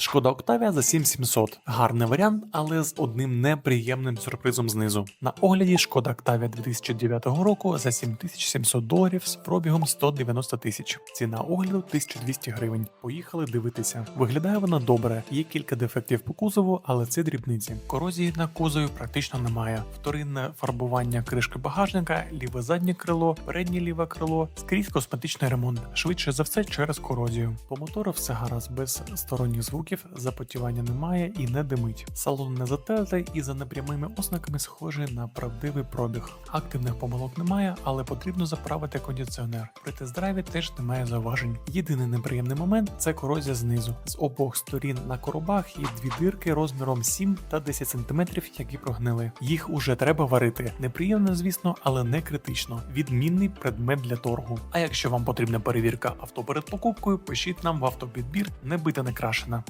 Шкода Октавія за 7700. Гарний варіант, але з одним неприємним сюрпризом знизу. На огляді Шкода Октавія 2009 року за 7700 доларів з пробігом 190 тисяч. Ціна огляду 1200 гривень. Поїхали дивитися. Виглядає вона добре. Є кілька дефектів по кузову, але це дрібниці. Корозії на кузові практично немає. Вторинне фарбування кришки багажника, ліве заднє крило, переднє ліве крило, скрізь косметичний ремонт. Швидше за все через корозію. По мотору все гаразд без сторонніх звуків, запотівання немає і не димить. Салон не затертий і за непрямими ознаками схожий на правдивий пробіг. Активних помилок немає, але потрібно заправити кондиціонер. При тест-драйві теж немає зауважень. Єдиний неприємний момент це корозія знизу. З обох сторін на коробах є дві дирки розміром 7 та 10 см, які прогнили. Їх уже треба варити. Неприємно, звісно, але не критично. Відмінний предмет для торгу. А якщо вам потрібна перевірка авто перед покупкою, пишіть нам в автопідбір не бита не крашена.